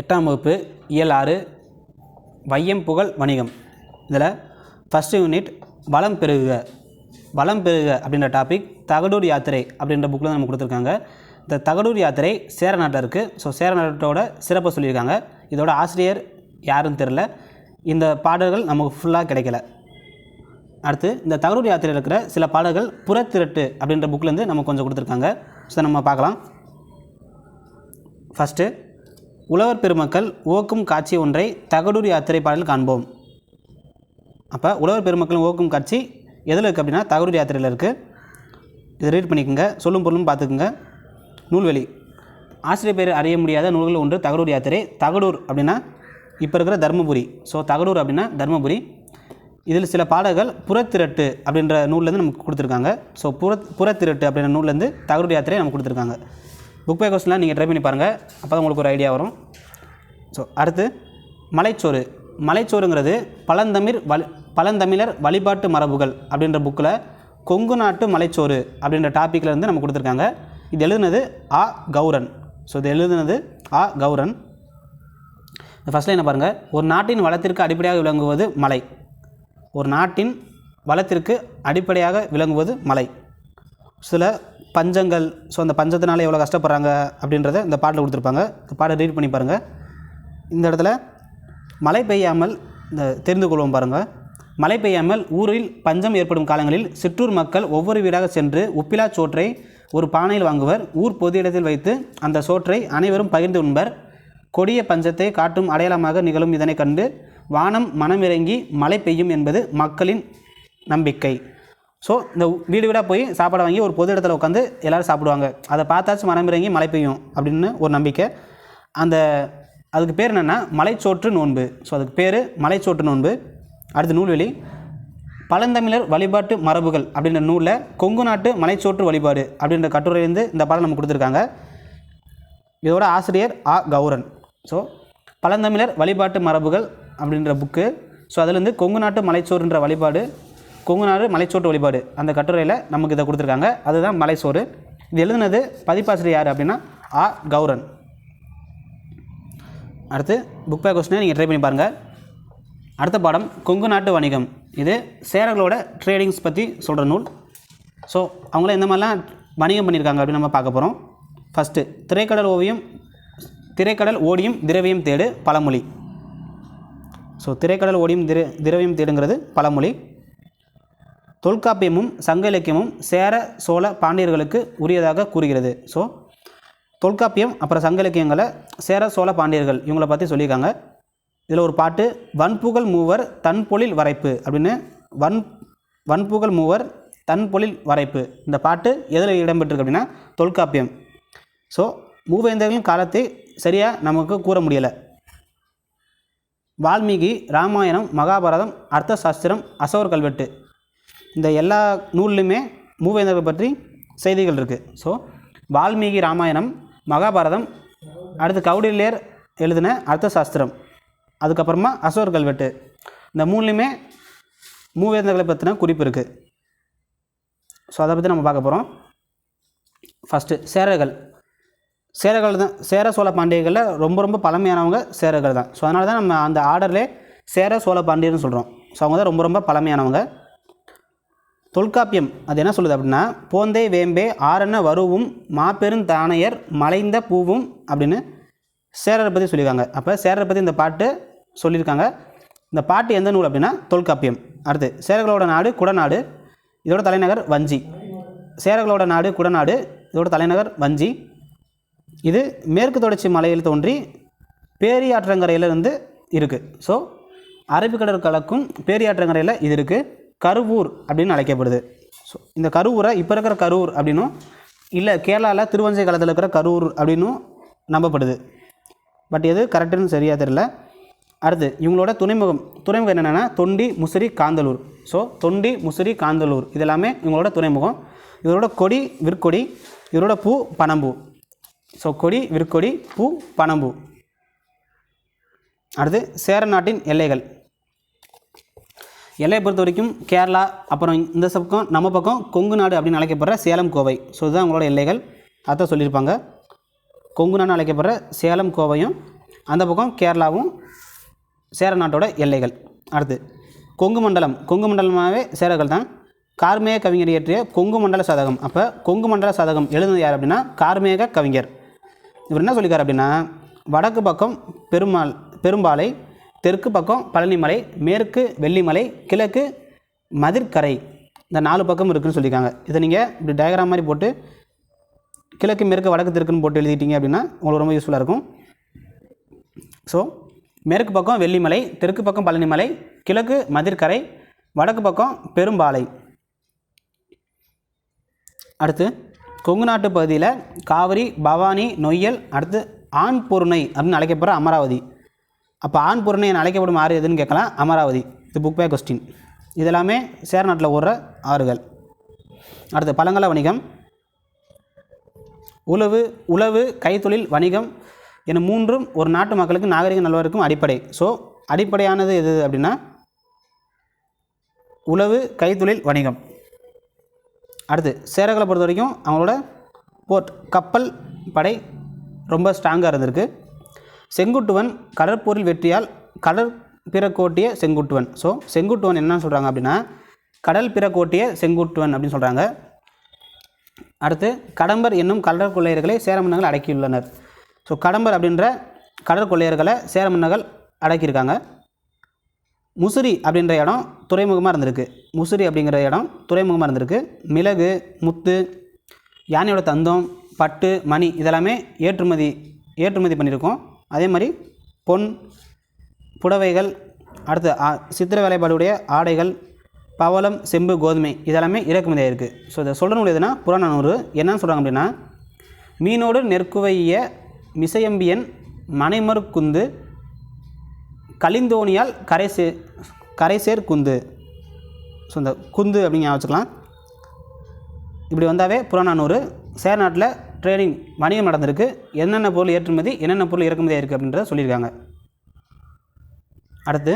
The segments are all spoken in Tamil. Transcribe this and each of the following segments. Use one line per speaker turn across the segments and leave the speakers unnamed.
எட்டாம் வகுப்பு இயல் ஆறு வையம் புகழ் வணிகம். இதில் ஃபஸ்ட்டு யூனிட் வளம் பெருகுக. வளம் பெருகுக அப்படின்ற டாபிக் தகடூர் யாத்திரை அப்படின்ற புக்கில் தான் நம்ம கொடுத்துருக்காங்க. இந்த தகடூர் யாத்திரை சேர நாட்டில் இருக்குது ஸோ சேர நாட்டோட சிறப்பை சொல்லியிருக்காங்க. இதோட ஆசிரியர் யாருன்னு தெரில இந்த பாடல்கள் நமக்கு ஃபுல்லாக கிடைக்கல. அடுத்து இந்த தகடூர் யாத்திரையில் இருக்கிற சில பாடல்கள் புறத்திரட்டு அப்படின்ற புக்லேருந்து நமக்கு கொஞ்சம் கொடுத்துருக்காங்க. ஸோ நம்ம பார்க்கலாம். ஃபஸ்ட்டு உழவர் பெருமக்கள் ஓக்கும் காட்சி ஒன்றை தகடூர் யாத்திரை பாடலில் காண்போம். அப்போ உழவர் பெருமக்கள் ஓக்கும் காட்சி எதில் இருக்குது அப்படின்னா தகடூர் யாத்திரையில் இருக்குது இதை ரீட் பண்ணிக்கோங்க சொல்லும் பொருளும் பார்த்துக்குங்க. நூல்வெளி. ஆசிரியர் பேர் அறிய முடியாத நூல்கள் ஒன்று தகடூர் யாத்திரை. தகடூர் அப்படின்னா இப்போ இருக்கிற தருமபுரி. ஸோ தகடூர் அப்படின்னா தருமபுரி. இதில் சில பாடல்கள் புறத்திரட்டு அப்படின்ற நூல்லேருந்து நமக்கு கொடுத்துருக்காங்க. ஸோ புற புறத்திரட்டு அப்படின்ற நூல்லேருந்து தகடூர் யாத்திரையை நமக்கு கொடுத்துருக்காங்க. புக் பை கொஸ்டின்லாம் நீங்கள் ட்ரை பண்ணி பாருங்கள் அப்போ தான் உங்களுக்கு ஒரு ஐடியா வரும். ஸோ அடுத்து மலைச்சோறு. மலைச்சோறுங்கிறது பழந்தமிழ் வழி பழந்தமிழர் வழிபாட்டு மரபுகள் அப்படின்ற புக்கில் கொங்கு நாட்டு மலைச்சோறு அப்படின்ற டாப்பிக்கில் இருந்து நம்ம கொடுத்துருக்காங்க. இது எழுதுனது ஆ. கௌரன். ஸோ இது எழுதுனது ஆ. கௌரன். ஃபஸ்ட்டில் என்ன பாருங்கள் ஒரு நாட்டின் வளத்திற்கு அடிப்படையாக விளங்குவது மலை. ஒரு நாட்டின் வளத்திற்கு அடிப்படையாக விளங்குவது மலை. சில பஞ்சங்கள் ஸோ அந்த பஞ்சத்தினால எவ்வளோ கஷ்டப்படுறாங்க அப்படின்றத இந்த பாட்டில் கொடுத்துருப்பாங்க. இந்த பாட்டை ரீட் பண்ணி பாருங்கள் இந்த இடத்துல மழை பெய்யாமல் இந்த தெரிந்து கொள்வோம் பாருங்கள் மழை பெய்யாமல் ஊரில் பஞ்சம் ஏற்படும் காலங்களில் சிற்றூர் மக்கள் ஒவ்வொரு வீடாக சென்று உப்பிலா சோற்றை ஒரு பானையில் வாங்குவர். ஊர் பொது இடத்தில் வைத்து அந்த சோற்றை அனைவரும் பகிர்ந்து உண்பர். கொடிய பஞ்சத்தை காட்டும் அடையாளமாக நிகழும் இதனை கண்டு வானம் மனமிறங்கி மழை பெய்யும் என்பது மக்களின் நம்பிக்கை. ஸோ இந்த வீடு வீடாக போய் சாப்பாடு வாங்கி ஒரு பொது இடத்துல உட்காந்து எல்லோரும் சாப்பிடுவாங்க. அதை பார்த்தாச்சும் மரம் இறங்கி மழை பெய்யும் அப்படின்னு ஒரு நம்பிக்கை. அந்த அதுக்கு பேர் என்னென்னா மலைச்சோற்று நோன்பு. ஸோ அதுக்கு பேர் மலைச்சோற்று நோன்பு. அடுத்து நூல்வெளி. பழந்தமிழர் வழிபாட்டு மரபுகள் அப்படின்ற நூலில் கொங்கு நாட்டு மலைச்சோற்று வழிபாடு அப்படின்ற கட்டுரையிலேருந்து இந்த பாடம் நம்ம கொடுத்துருக்காங்க. இதோட ஆசிரியர் ஆ. கௌரன். ஸோ பழந்தமிழர் வழிபாட்டு மரபுகள் அப்படின்ற புக்கு. ஸோ அதுலேருந்து கொங்கு நாட்டு மலைச்சோறுன்ற வழிபாடு கொங்குநாடு மலைச்சோட்டு வழிபாடு. அந்த கட்டுரையில் நமக்கு இதை கொடுத்துருக்காங்க. அதுதான் மலைச்சோறு. இது எழுதுனது பதிப்பாசிரியர் யார் அப்படின்னா ஆ. கௌரன். அடுத்து புக் பே கொஸ்டினை நீங்கள் ட்ரை பண்ணி பாருங்கள் அடுத்த பாடம் கொங்கு நாட்டு வணிகம். இது சேரர்களோட ட்ரேடிங்ஸ் பற்றி சொல்கிற நூல். ஸோ அவங்கள எந்த மாதிரிலாம் வணிகம் பண்ணியிருக்காங்க அப்படின்னு நம்ம பார்க்க போகிறோம் ஃபஸ்ட்டு திரைக்கடல் ஓவியம் திரைக்கடல் ஓடியும் திரவியம் தேடு பழமொழி. ஸோ திரைக்கடல் ஓடியும் திர திரவியம் தேடுங்கிறது பழமொழி. தொல்காப்பியமும் சங்க இலக்கியமும் சேர சோழ பாண்டியர்களுக்கு உரியதாக கூறுகிறது. ஸோ தொல்காப்பியம் அப்புறம் சங்க இலக்கியங்களை சேர சோழ பாண்டியர்கள் இவங்களை பற்றி சொல்லியிருக்காங்க. இதில் ஒரு பாட்டு வன்புகழ் மூவர் தன்பொழில் வரைப்பு அப்படின்னு வன் வன்புகழ் மூவர் தன்பொழில் வரைப்பு இந்த பாட்டு எதில் இடம்பெற்றிருக்கு அப்படின்னா தொல்காப்பியம். ஸோ மூவேந்தர்களின் காலத்தை சரியாக நமக்கு கூற முடியலை. வால்மீகி ராமாயணம் மகாபாரதம் அர்த்த சாஸ்திரம் அசோகர் கல்வெட்டு. இந்த எல்லா நூல்லையுமே மூவேந்தர்கள் பற்றி செய்திகள் இருக்குது ஸோ வால்மீகி ராமாயணம் மகாபாரதம் அடுத்து கௌடில்யர் எழுதின அர்த்த சாஸ்திரம் அதுக்கப்புறமா அசோகர் கல்வெட்டு. இந்த மூணுலையுமே மூவேந்தர்களை பற்றின குறிப்பு இருக்குது ஸோ அதை பற்றி நம்ம பார்க்க போகிறோம் ஃபஸ்ட்டு சேரர்கள். சேரர்கள் தான் சேர சோழ பாண்டியர்களில் ரொம்ப ரொம்ப பழமையானவங்க சேரர்கள் தான். ஸோ அதனால தான் நம்ம அந்த ஆர்டர்லேயே சேர சோழ பாண்டியர்னு சொல்கிறோம் ஸோ அவங்க தான் ரொம்ப ரொம்ப பழமையானவங்க. தொல்காப்பியம். அது என்ன சொல்லுது அப்படின்னா போந்தே வேம்பே ஆரண வருவும் மாபெரும் தானையர் மலைந்த பூவும் அப்படின்னு சேரரை பற்றி சொல்லியிருக்காங்க. அப்போ சேரரை பற்றி இந்த பாட்டு சொல்லியிருக்காங்க. இந்த பாட்டு எந்த நூல் அப்படின்னா தொல்காப்பியம். அடுத்து சேரர்களோட நாடு குடநாடு இதோட தலைநகர் வஞ்சி. சேரர்களோட நாடு குடநாடு இதோட தலைநகர் வஞ்சி. இது மேற்கு தொடர்ச்சி மலையில் தோன்றி பேரியாற்றங்கரையிலிருந்து இருக்குது ஸோ அரபிக்கடல் கலக்கும் பேரியாற்றங்கரையில் இது இருக்குது கருவூர் அப்படின்னு அழைக்கப்படுது. ஸோ இந்த கருவூரை இப்போ இருக்கிற கரூர் அப்படின்னும் இல்லை கேரளாவில் திருவஞ்சை காலத்தில் இருக்கிற கரூர் அப்படின்னும் நம்பப்படுது. பட் எது கரெக்டுன்னு சரியாக தெரியல. அடுத்து இவங்களோட துறைமுகம் துறைமுகம் என்னென்னா தொண்டி முசிறி காந்தலூர். ஸோ தொண்டி முசிறி காந்தலூர். இதெல்லாமே இவங்களோட துறைமுகம். இதோட கொடி விற்கொடி இவரோட பூ பனம்பூ. ஸோ கொடி விற்கொடி பூ பனம்பூ. அடுத்து சேர நாட்டின் எல்லைகள். எல்லையை பொறுத்த வரைக்கும் கேரளா அப்புறம் இந்த பக்கம் நம்ம பக்கம் கொங்கு நாடு அப்படின்னு அழைக்கப்படுற சேலம் கோவை. ஸோ இதுதான் அவங்களோட எல்லைகள். அதான் சொல்லியிருப்பாங்க. கொங்கு நாடு அழைக்கப்படுற சேலம் கோவையும் அந்த பக்கம் கேரளாவும் சேர நாட்டோட எல்லைகள். அடுத்து கொங்கு மண்டலம். கொங்கு மண்டலமாகவே சேரர்கள் தான். கார்மேக கவிஞர் இயற்றிய கொங்கு மண்டல சதகம். அப்போ கொங்கு மண்டல சதகம் எழுதுனது யார் அப்படின்னா கார்மேக கவிஞர். இவர் என்ன சொல்லியிருக்காரு அப்படின்னா வடக்கு பக்கம் பெருமாள் பெரும்பாலை தெற்கு பக்கம் பழனிமலை மேற்கு வெள்ளிமலை கிழக்கு மதிர்கரை இந்த நாலு பக்கம் இருக்குன்னு சொல்லியிருக்காங்க. இதை நீங்கள் இப்படி டயக்ராம் மாதிரி போட்டு கிழக்கு மேற்கு வடக்கு தெற்குன்னு போட்டு எழுதிட்டீங்க அப்படின்னா உங்களுக்கு ரொம்ப யூஸ்ஃபுல்லாக இருக்கும். ஸோ மேற்கு பக்கம் வெள்ளிமலை தெற்கு பக்கம் பழனிமலை கிழக்கு மதிர்கரை வடக்கு பக்கம் பெரும்பாலை. அடுத்து கொங்கு நாட்டு பகுதியில் காவிரி பவானி நொய்யல் அடுத்து ஆண் பொருணை அப்படின்னு அழைக்கப்படுற அமராவதி. அப்போ ஆண் புறணை என அழைக்கப்படும் ஆறு எதுன்னு கேட்கலாம்? அமராவதி. இது புக் பே கொஸ்டின் இதெல்லாமே சேர நாட்டில் ஓடுற ஆறுகள். அடுத்து பழங்கால வணிகம். உழவு உழவு கைத்தொழில் வணிகம் என மூன்றும் ஒரு நாட்டு மக்களுக்கு நாகரிக நல்வாருக்கும் அடிப்படை. ஸோ அடிப்படையானது எது அப்படின்னா உழவு கைத்தொழில் வணிகம். அடுத்து சேரர்களை பொறுத்த வரைக்கும் அவங்களோட போர்ட் கப்பல் படை ரொம்ப ஸ்ட்ராங்காக இருந்திருக்கு. செங்குட்டுவன் கடற்போரில் வெற்றியால் கடற் பிறக்கோட்டிய செங்குட்டுவன். ஸோ செங்குட்டுவன் என்ன சொல்கிறாங்க அப்படின்னா கடல் பிறக்கோட்டிய செங்குட்டுவன் அப்படின்னு சொல்கிறாங்க அடுத்து கடம்பர் என்னும் கடற்கொள்ளையர்களை சேர மன்னர்கள் அடக்கியுள்ளனர். ஸோ கடம்பர் அப்படின்ற கடற்கொள்ளையர்களை சேரமன்னர்கள் அடக்கியிருக்காங்க. முசிறி அப்படின்ற இடம் துறைமுகமாக இருந்திருக்கு. முசிறி அப்படிங்கிற இடம் துறைமுகமாக இருந்திருக்கு. மிளகு முத்து யானையோட தந்தம் பட்டு மணி இதெல்லாமே ஏற்றுமதி ஏற்றுமதி பண்ணியிருக்கோம். அதே மாதிரி பொன் புடவைகள் அடுத்து ஆ- சித்திர வேலைப்பாடுடைய ஆடைகள் பவளம் செம்பு கோதுமை இதெல்லாமே இறக்குமதியாக இருக்குது ஸோ இதை சொல்லணும் எதுனா புறநானூறு என்னன்னு சொல்கிறாங்க அப்படின்னா மீனோடு நெற்குவைய மிசையம்பியன் மனைமருக்குந்து கலிந்தோணியால் கரை சே கரை சேர் குந்து. ஸோ இந்த குந்து அப்படின்னு வச்சுக்கலாம். இப்படி வந்தாவே புறநானூறு சேர்நாட்டில் ட்ரேடிங் வணிகம் நடந்திருக்கு. என்னென்ன பொருள் ஏற்றுமதி என்னென்ன பொருள் இறக்குமதியாக இருக்குது அப்படின்றத சொல்லியிருக்காங்க. அடுத்து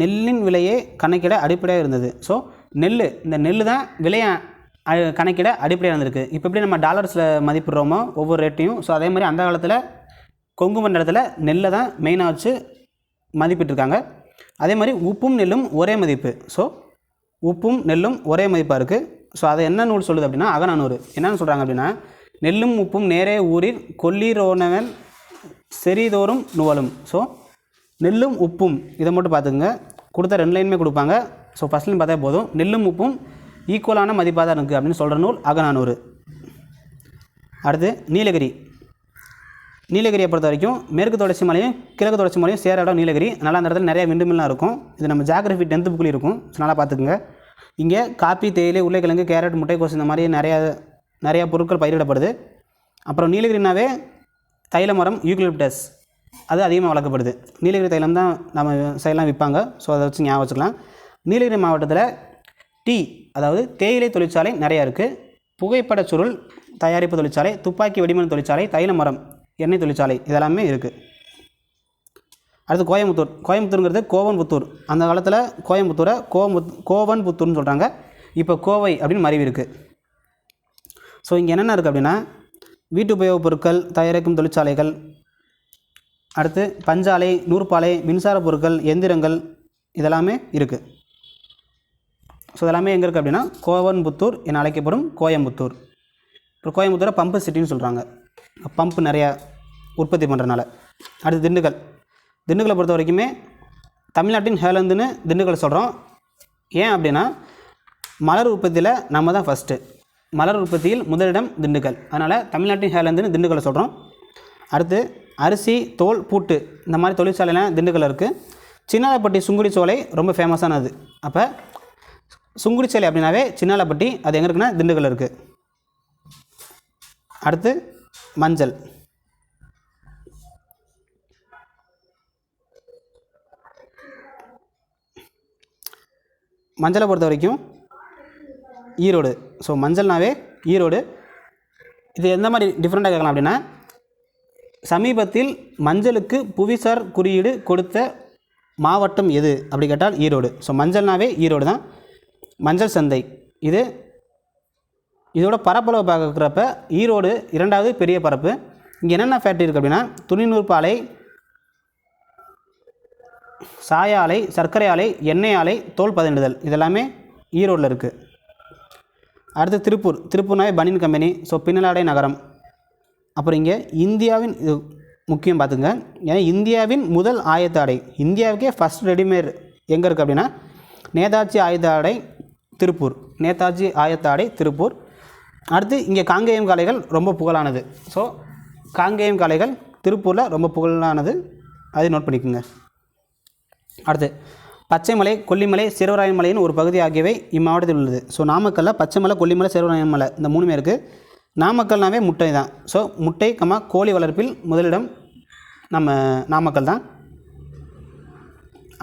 நெல்லின் விலையே கணக்கிட அடிப்படையாக இருந்தது. ஸோ நெல் இந்த நெல் தான் விலையை கணக்கிட அடிப்படையாக இருந்திருக்கு. இப்போ எப்படி நம்ம டாலர்ஸில் மதிப்பிடுறோமோ ஒவ்வொரு ரேட்டையும் ஸோ அதே மாதிரி அந்த காலத்தில் கொங்கு மண்டலத்தில் நெல்லை தான் மெயினாக வச்சு மதிப்பிட்டிருக்காங்க. அதே மாதிரி உப்பும் நெல்லும் ஒரே மதிப்பு. ஸோ உப்பும் நெல்லும் ஒரே மதிப்பாக இருக்குது ஸோ அதை என்ன நூல் சொல்லுது அப்படின்னா அகநானூறு. என்னன்னு சொல்கிறாங்க அப்படின்னா நெல்லும் உப்பும் நேரே ஊரில் கொல்லிரோனவன் செறிதோறும் நுவலும். ஸோ நெல்லும் உப்பும் இதை மட்டும் பார்த்துக்குங்க. கொடுத்த ரெண்டு லைனுமே கொடுப்பாங்க. ஸோ ஃபஸ்ட் லைன் பார்த்தா போதும். நெல்லும் உப்பும் ஈக்குவலான மதிப்பாக தான் இருக்குது அப்படின்னு சொல்கிற நூல் அகநானூறு. அடுத்து நீலகிரி. நீலகிரியை பொறுத்த வரைக்கும் மேற்கு தொடர்ச்சி மலையும் கிழக்கு தொடர்ச்சி மலையும் சேர இடம் நீலகிரி. அதனால் அந்த இடத்துல நிறைய விண்டுமில்லாம் இருக்கும். இது நம்ம ஜாகிரஃபி டென்த்து புக்கில் இருக்கும். ஸோ நல்லா பார்த்துக்குங்க. இங்கே காப்பி தேயிலை உருளைக்கிழங்கு கேரட் முட்டைக்கோஸ் இந்த மாதிரி நிறையா நிறையா பொருட்கள் பயிரிடப்படுது. அப்புறம் நீலகிரினாவே தைல மரம் யூக்லிப்டஸ் அது அதிகமாக வளர்க்கப்படுது. நீலகிரி தைலம் தான் நம்ம சைடெலாம் விற்பாங்க. ஸோ அதை வச்சு ஞாபகம் வச்சுக்கலாம். நீலகிரி மாவட்டத்தில் டீ அதாவது தேயிலை தொழிற்சாலை நிறையா இருக்குது புகைப்படச் சுருள் தயாரிப்பு தொழிற்சாலை துப்பாக்கி வெடிமண் தொழிற்சாலை தைல மரம் எண்ணெய் தொழிற்சாலை இதெல்லாமே இருக்குது அடுத்து கோயம்புத்தூர். கோயம்புத்தூருங்கிறது கோவன்புத்தூர். அந்த காலத்தில் கோயம்புத்தூரை கோவம்புத் கோவன்புத்தூர்னு சொல்கிறாங்க இப்போ கோவை அப்படின்னு மறைவி இருக்குது ஸோ இங்கே என்னென்ன இருக்குது அப்படின்னா வீட்டு உபயோகப் பொருட்கள் தயாரிக்கும் தொழிற்சாலைகள் அடுத்து பஞ்சாலை நூற்பாலை மின்சார பொருட்கள் எந்திரங்கள் இதெல்லாமே இருக்குது ஸோ இதெல்லாமே எங்கே இருக்குது அப்படின்னா கோவன்புத்தூர் என அழைக்கப்படும் கோயம்புத்தூர். இப்போ கோயம்புத்தூரை பம்பு சிட்டின்னு சொல்கிறாங்க பம்ப் நிறையா உற்பத்தி பண்ணுறனால அடுத்து திண்டுக்கல். திண்டுக்கலை பொறுத்த வரைக்குமே தமிழ்நாட்டின் ஹேலந்துன்னு திண்டுக்கல் சொல்கிறோம். ஏன் அப்படின்னா மலர் உற்பத்தியில் நம்ம தான் ஃபஸ்ட்டு மலர் உற்பத்தியில் முதலிடம் திண்டுக்கல். அதனால் தமிழ்நாட்டின் ஹேலந்துன்னு திண்டுக்கலை சொல்கிறோம். அடுத்து அரிசி தோல் பூட்டு இந்த மாதிரி தொழிற்சாலைலாம் திண்டுக்கல் இருக்குது சின்னாலப்பட்டி சுங்குடி சோலை ரொம்ப ஃபேமஸானது அப்போ சுங்குடி சோலை அப்படின்னாவே சின்னாலப்பட்டி அது எங்கே இருக்குன்னா திண்டுக்கல் இருக்குது அடுத்து மஞ்சள். மஞ்சளை பொறுத்த வரைக்கும் ஈரோடு. ஸோ மஞ்சள்னாவே ஈரோடு. இது எந்த மாதிரி டிஃப்ரெண்ட்டாக கேட்கலாம் அப்படின்னா சமீபத்தில் மஞ்சளுக்கு புவிசார் குறியீடு கொடுத்த மாவட்டம் எது அப்படி கேட்டால் ஈரோடு. ஸோ மஞ்சள்னாவே ஈரோடு தான். மஞ்சள் சந்தை. இது இதோட பரப்பளவு பார்க்குறப்ப ஈரோடு இரண்டாவது பெரிய பரப்பு. இங்கே என்னென்ன ஃபேக்ட்ரி இருக்குது அப்படின்னா துணிநூற்பாலை சாய ஆலை சர்க்கரை ஆலை எண்ணெய் ஆலை தோல் பதனிடுதல். இதெல்லாமே ஈரோடில் இருக்குது அடுத்து திருப்பூர். திருப்பூர்னாவே பனியன் கம்பெனி. ஸோ பின்னலாடை நகரம். அப்புறம் இங்கே இந்தியாவின் இது முக்கியம் பார்த்துங்க. ஏன்னா இந்தியாவின் முதல் ஆயத்த ஆடை. இந்தியாவுக்கே ஃபஸ்ட் ரெடிமேட் எங்கே இருக்குது அப்படின்னா நேதாஜி ஆயுத ஆடை திருப்பூர். நேதாஜி ஆயத்த ஆடை திருப்பூர். அடுத்து இங்கே காங்கேயம் காளைகள் ரொம்ப புகழானது. ஸோ காங்கேயம் காளைகள் திருப்பூரில் ரொம்ப புகழானது. அதை நோட் பண்ணிக்கோங்க. அடுத்து பச்சைமலை கொல்லிமலை சிறுவராயன் மலையின் ஒரு பகுதி ஆகியவை இம்மாவட்டத்தில் உள்ளது. ஸோ நாமக்கல்லில் பச்சைமலை கொல்லிமலை சிறுவராயன் மலை இந்த மூணுமே இருக்குது நாமக்கல்னாவே முட்டை தான். ஸோ முட்டை கம்மா கோழி வளர்ப்பில் முதலிடம் நம்ம நாமக்கல் தான்.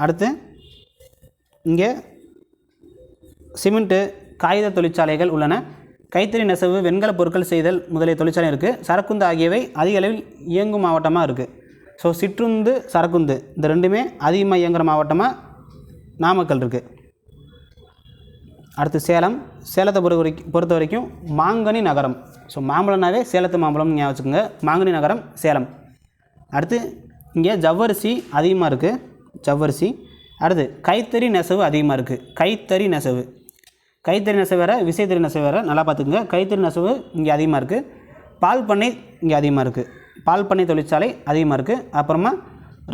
அடுத்து இங்கே சிமெண்ட்டு காகித தொழிற்சாலைகள் உள்ளன. கைத்தறி நெசவு வெண்கல பொருட்கள் செய்தல் முதலிய தொழிற்சாலை இருக்குது சரக்குந்து ஆகியவை அதிக அளவில் இயங்கும் மாவட்டமாக இருக்குது ஸோ சிற்றுந்து சரக்குந்து இந்த ரெண்டுமே அதிகமாக இயங்குகிற மாவட்டமாக நாமக்கல் இருக்குது அடுத்து சேலம் சேலத்தை பொறுத்த வரைக்கும் பொறுத்த வரைக்கும் மாங்கனி நகரம். ஸோ மாம்பழம்னாவே சேலத்து மாம்பழம் ஞாபகம் வச்சுக்கோங்க. மாங்கனி நகரம் சேலம். அடுத்து இங்கே ஜவ்வரிசி அதிகமாக இருக்குது ஜவ்வரிசி. அடுத்து கைத்தறி நெசவு அதிகமாக இருக்குது கைத்தறி நெசவு. கைத்தறி நெசவு வேறு விசைத்தறி நெசவு வேறு நல்லா பார்த்துக்குங்க. கைத்தறி நெசவு இங்கே அதிகமாக இருக்குது பால் பண்ணை இங்கே அதிகமாக இருக்குது பால் பண்ணை தொழிற்சாலை அதிகமாக இருக்குது அப்புறமா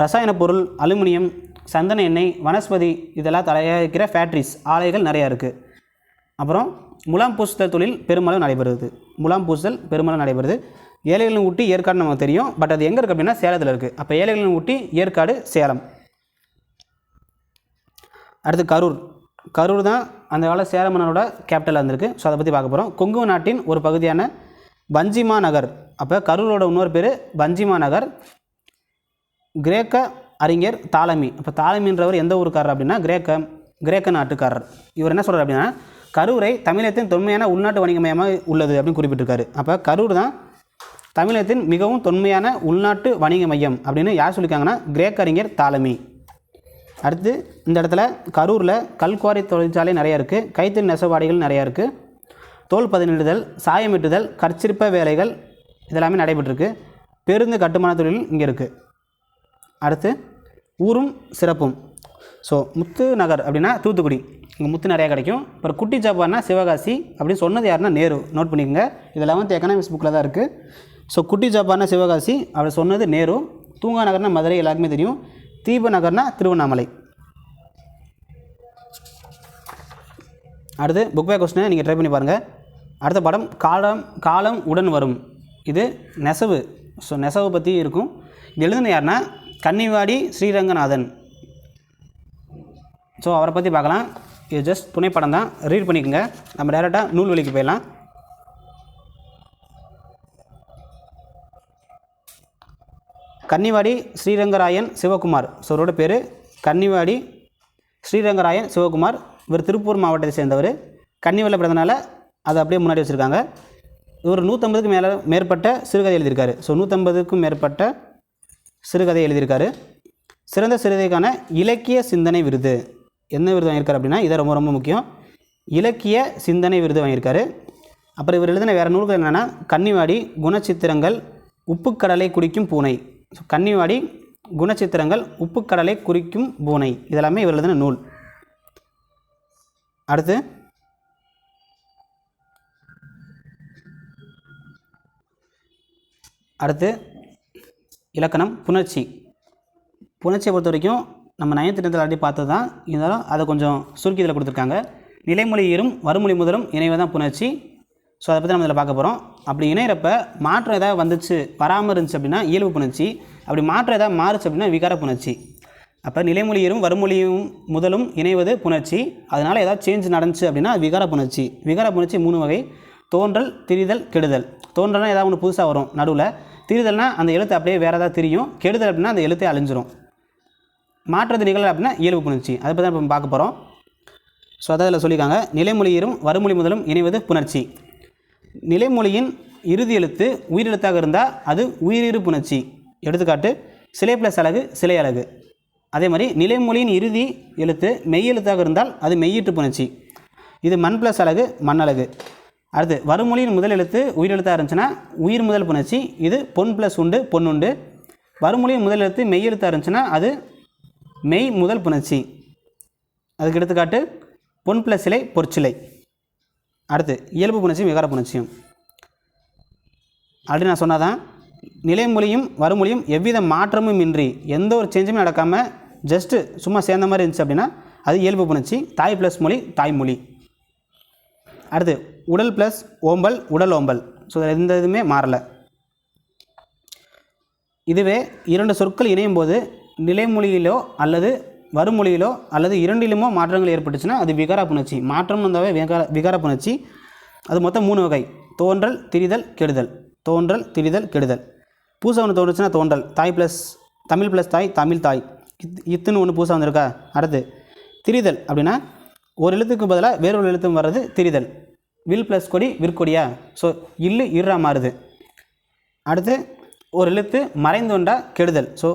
ரசாயன பொருள் அலுமினியம் சந்தன எண்ணெய் வனஸ்பதி இதெல்லாம் தயாரிக்கிற ஃபேக்ட்ரிஸ் ஆலைகள் நிறையா இருக்குது அப்புறம் முலாம் பூசுதல் தொழில் பெருமளவு நடைபெறுது. முலாம் பூசுதல் பெருமளவு நடைபெறுது. ஏழைகளின் ஊட்டி ஏற்காடு நமக்கு தெரியும். பட் அது எங்கே இருக்குது அப்படின்னா சேலத்தில் இருக்குது அப்போ ஏழைகளின் ஊட்டி ஏற்காடு சேலம். அடுத்து கரூர். கரூர் தான் அந்த கால சேல மன்னரோட கேபிட்டலாக இருந்திருக்கு. ஸோ அதை பற்றி பார்க்க போகிறோம் கொங்கு நாட்டின் ஒரு பகுதியான பஞ்சிமா நகர். அப்போ கரூரோட இன்னொரு பேர் பஞ்சிமா நகர். கிரேக்க அறிஞர் தாலமி அப்போ தாலமின்றவர் எந்த ஊருக்காரர் அப்படின்னா கிரேக்க கிரேக்க நாட்டுக்காரர். இவர் என்ன சொல்கிறார் அப்படின்னா கரூரை தமிழகத்தின் தொன்மையான உள்நாட்டு வணிக மையமாக உள்ளது அப்படின்னு குறிப்பிட்டிருக்காரு. அப்போ கரூர் தான் தமிழகத்தின் மிகவும் தொன்மையான உள்நாட்டு வணிக மையம் அப்படின்னு யார் சொல்லியிருக்காங்கன்னா கிரேக்க அறிஞர் தாலமி அடுத்து இந்த இடத்துல கரூரில் கல்குவாரி தொழிற்சாலை நிறையா இருக்குது கைத்தறி நெசவாடிகள் நிறையா இருக்குது தோல் பதனிடுதல் சாயமிட்டுதல் கற்சிற்ப வேலைகள் இதெல்லாமே நடைபெற்றிருக்கு. பேருந்து கட்டுமான தொழில் இங்கே இருக்குது அடுத்து ஊரும் சிறப்பும். ஸோ முத்து நகர் அப்படின்னா தூத்துக்குடி. இங்கே முத்து நிறையா கிடைக்கும். அப்புறம் குட்டி சாப்பாடுனா சிவகாசி அப்படின்னு சொன்னது யாருன்னா நேரு. நோட் பண்ணிக்கோங்க. இது லெவன்த் எக்கனாமிக்ஸ் புக்கில் தான் இருக்குது ஸோ குட்டி சாப்பாடுனா சிவகாசி அப்படி சொன்னது நேரு. தூங்கா நகர்னா மதுரை எல்லாருக்குமே தெரியும். தீப நகர்னா திருவண்ணாமலை. அடுத்து புக் பே கொஸ்டினை நீங்கள் ட்ரை பண்ணி பாருங்கள் அடுத்த படம் காலம் காலம் உடன் வரும். இது நெசவு. ஸோ நெசவு பற்றி இருக்கும். இது எழுதுன யாருன்னா கன்னிவாடி ஸ்ரீரங்கநாதன். ஸோ அவரை பற்றி பார்க்கலாம். இது ஜஸ்ட் புனைப்படம் தான். ரீட் பண்ணிக்கோங்க. நம்ம டேரெக்டாக நூல்வெளிக்கு போயிடலாம். கன்னிவாடி ஸ்ரீரங்கராயன் சிவகுமார். ஸோ அவரோட பேர் கன்னிவாடி ஸ்ரீரங்கராயன் சிவகுமார். இவர் திருப்பூர் மாவட்டத்தை சேர்ந்தவர். கன்னிவாடியில் பிறந்தனால அதை அப்படியே முன்னாடி வச்சுருக்காங்க. இவர் நூற்றம்பதுக்கு மேலே மேற்பட்ட சிறுகதை எழுதியிருக்காரு. ஸோ நூற்றம்பதுக்கும் மேற்பட்ட சிறுகதை எழுதியிருக்காரு. சிறந்த சிறுகதைக்கான இலக்கிய சிந்தனை விருது. என்ன விருது வாங்கியிருக்காரு அப்படின்னா இதை ரொம்ப ரொம்ப முக்கியம். இலக்கிய சிந்தனை விருது வாங்கியிருக்காரு. அப்புறம் இவர் எழுதின வேறு நூல்கள் என்னென்னா கன்னிவாடி குணச்சித்திரங்கள் உப்புக்கடலை குடிக்கும் பூனை. ஸோ கன்னிவாடி குணச்சித்திரங்கள் உப்புக்கடலை குறிக்கும் பூனை. இதெல்லாமே இவர் எழுதின நூல். அடுத்து அடுத்து இலக்கணம் புணர்ச்சி. புணர்ச்சியை பொறுத்த வரைக்கும் நம்ம நயன் திட்டத்தில் ஆல்ரெடி பார்த்தது தான். இருந்தாலும் அதை கொஞ்சம் சுருக்கி இதில் கொடுத்துருக்காங்க. நிலைமொழி ஈரும் வறுமொழி முதலும் இணைவு தான் புணர்ச்சி. ஸோ அதை பற்றி நம்ம இதில் பார்க்க போகிறோம் அப்படி இணையிறப்ப மாற்றம் ஏதாவது வந்துச்சு வராமல் இருந்துச்சு அப்படின்னா இயல்பு புணர்ச்சி. அப்படி மாற்றம் ஏதாவது மாறுச்சு அப்படின்னா விகார புணர்ச்சி. அப்போ நிலைமொழியும் வறுமொழியும் முதலும் இணைவது புணர்ச்சி. அதனால் ஏதாவது சேஞ்ச் நடந்துச்சு அப்படின்னா விகார புணர்ச்சி. விகார புணர்ச்சி மூணு வகை. தோன்றல் திரிதல் கெடுதல். தோன்றல்னா ஏதாவது ஒன்று புதுசாக வரும் நடுவில். திரிதல்னா அந்த எழுத்து அப்படியே வேறு ஏதாவது தெரியும். கெடுதல் அப்படின்னா அந்த எழுத்தே அழிஞ்சிரும். மாற்றது நிகழல் அப்படின்னா இயல்பு புணர்ச்சி. அதை பற்றி தான் பார்க்க போகிறோம் ஸோ அதான் இதில் சொல்லியிருக்காங்க. நிலைமொழியரும் வறுமொழி முதலும் இணைவது புணர்ச்சி. நிலைமொழியின் இறுதி எழுத்து உயிரெழுத்தாக இருந்தால் அது உயிரிரு புணர்ச்சி. எடுத்துக்காட்டு சிலை ப்ளஸ் அலகு சிலை அழகு அதே மாதிரி நிலைமொழியின் இறுதி எழுத்து மெய் எழுத்தாக இருந்தால் அது மெய்யீட்டு புணர்ச்சி. இது மண் ப்ளஸ் அலகு மண் அழகு அடுத்து வறுமொழியின் முதல் எழுத்து உயிரெழுத்தாக இருந்துச்சுன்னா உயிர் முதல் புணர்ச்சி இது பொன் ப்ளஸ் உண்டு பொன்னுண்டு வறுமொழியின் முதல் எழுத்து மெய் எழுத்தாக இருந்துச்சுன்னா அது மெய் முதல் புணர்ச்சி. அதுக்கு எடுத்துக்காட்டு பொன் ப்ளஸ் சிலை பொற்சிலை. அடுத்து இயல்பு புணர்ச்சியும் விகார புணர்ச்சியும். அப்படி நான் சொன்னாதான் நிலைமொழியும் வறுமொழியும் எவ்வித மாற்றமும் இன்றி எந்த ஒரு சேஞ்சுமே நடக்காமல் ஜஸ்ட்டு சும்மா சேர்ந்த மாதிரி இருந்துச்சு அப்படின்னா அது இயல்பு புணர்ச்சி தாய் ப்ளஸ் மொழி தாய்மொழி. அடுத்து உடல் ப்ளஸ் ஓம்பல் உடல் ஓம்பல். ஸோ எந்த இதுவுமே மாறலை. இதுவே இரண்டு சொற்கள் இணையும் போது நிலைமொழியிலோ அல்லது வறுமொழியிலோ அல்லது இரண்டிலுமோ மாற்றங்கள் ஏற்பட்டுச்சுன்னா அது விகார புணர்ச்சி. மாற்றம் வந்தாவே விகார விகார புணர்ச்சி. அது மொத்தம் மூணு வகை. தோன்றல் திரிதல் கெடுதல். தோன்றல் திரிதல் கெடுதல். பூசா ஒன்று தோன்றுச்சுன்னா தோன்றல். தாய் ப்ளஸ் தமிழ் ப்ளஸ் தாய் தமிழ் தாய். இத் இத்துன்னு ஒன்று பூசா வந்திருக்கா? அடுத்து. திரிதல் அப்படின்னா ஒரு எழுத்துக்கு பதிலாக வேறொரு எழுத்தும் வர்றது திரிதல். வில் ப்ளஸ் கொடி விற்கொடியா ஸோ இல்லு இருறா மாறுது. அடுத்து ஒரு எழுத்து மறைந்தோண்டா கெடுதல். ஸோ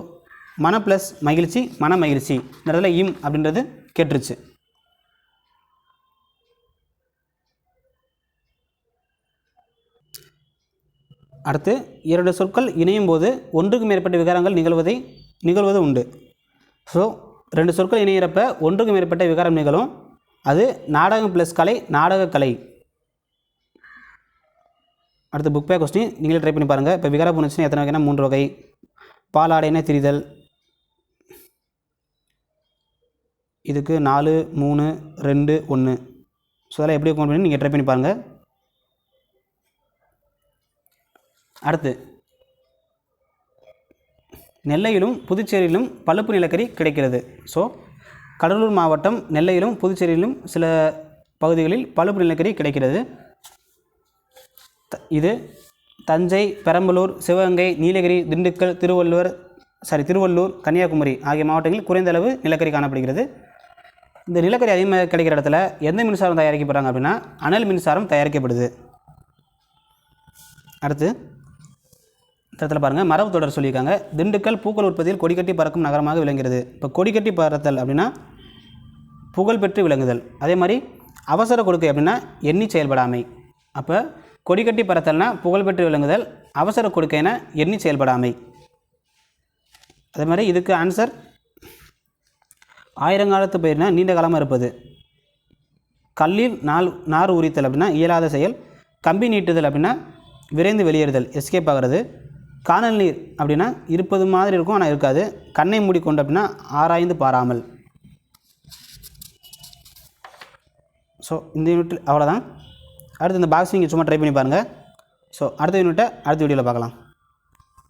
மன ப்ளஸ் மகிழ்ச்சி மன மகிழ்ச்சி. இந்த இடத்துல இம் அப்படின்றது கெட்டுருச்சு. அடுத்து இரண்டு சொற்கள் இணையும் போது ஒன்றுக்கு மேற்பட்ட விகாரங்கள் நிகழ்வதை நிகழ்வது உண்டு. ஸோ ரெண்டு சொற்கள் இணையிறப்ப ஒன்றுக்கு மேற்பட்ட விகாரம் நிகழும். அது நாடகம் ப்ளஸ் கலை நாடகக்கலை கலை. அடுத்து புக் பே கொஸ்டின் நீங்களே ட்ரை பண்ணி பாருங்கள் இப்போ விகார புணர்ச்சினா எத்தனை வகைனா மூன்று வகை. பாலாடைனா திரிதல். இதுக்கு நாலு மூணு ரெண்டு ஒன்று ஸோ அதெல்லாம் எப்படி கவுண்ட் பண்ணி நீங்கள் ட்ரை பண்ணி பாருங்கள் அடுத்து நெல்லையிலும் புதுச்சேரியிலும் பழுப்பு நிலக்கரி கிடைக்கிறது. ஸோ கடலூர் மாவட்டம் நெல்லையிலும் புதுச்சேரியிலும் சில பகுதிகளில் பழுப்பு நிலக்கரி கிடைக்கிறது. இது தஞ்சை பெரம்பலூர் சிவகங்கை நீலகிரி திண்டுக்கல் திருவள்ளுவர் சாரி திருவள்ளூர் கன்னியாகுமரி ஆகிய மாவட்டங்களில் குறைந்த அளவு நிலக்கரி காணப்படுகிறது. இந்த நிலக்கரி அதிகமாக கிடைக்கிற இடத்துல எந்த மின்சாரம் தயாரிக்கப்படுறாங்க அப்படின்னா அனல் மின்சாரம் தயாரிக்கப்படுது. அடுத்து இடத்துல பாருங்கள் மரபு தொடர் சொல்லியிருக்காங்க. திண்டுக்கல் பூக்கள் உற்பத்தியில் கொடிக்கட்டி பறக்கும் நகரமாக விளங்குகிறது. இப்போ கொடிக்கட்டி பறத்தல் அப்படின்னா புகழ்பெற்று விளங்குதல். அதே மாதிரி அவசர கொடுக்கை அப்படின்னா எண்ணி செயல்படாமை. அப்போ கொடிக்கட்டி பறத்தல்னா புகழ்பெற்று விளங்குதல் அவசர கொடுக்கைனா எண்ணி செயல்படாமை. அதே மாதிரி இதுக்கு ஆன்சர் ஆயிரங்காலத்து பயிர்னா நீண்ட காலமாக இருப்பது. கல்லில் நாள் நார் உரித்தல் அப்படின்னா இயலாத செயல் கம்பி நீட்டுதல் அப்படின்னா விரைந்து வெளியேறுதல் எஸ்கேப் ஆகிறது. காணல் நீர் அப்படின்னா இருப்பது மாதிரி இருக்கும் ஆனால் இருக்காது. கண்ணை மூடிக்கொண்டு அப்படின்னா ஆராய்ந்து பாராமல். ஸோ இந்த யூனிட் அவ்வளோதான் அடுத்து இந்த பாக்ஸ் நீங்கள் சும்மா ட்ரை பண்ணி பாருங்கள் ஸோ அடுத்த யூனிட்டை அடுத்த வீடியோவில் பார்க்கலாம்.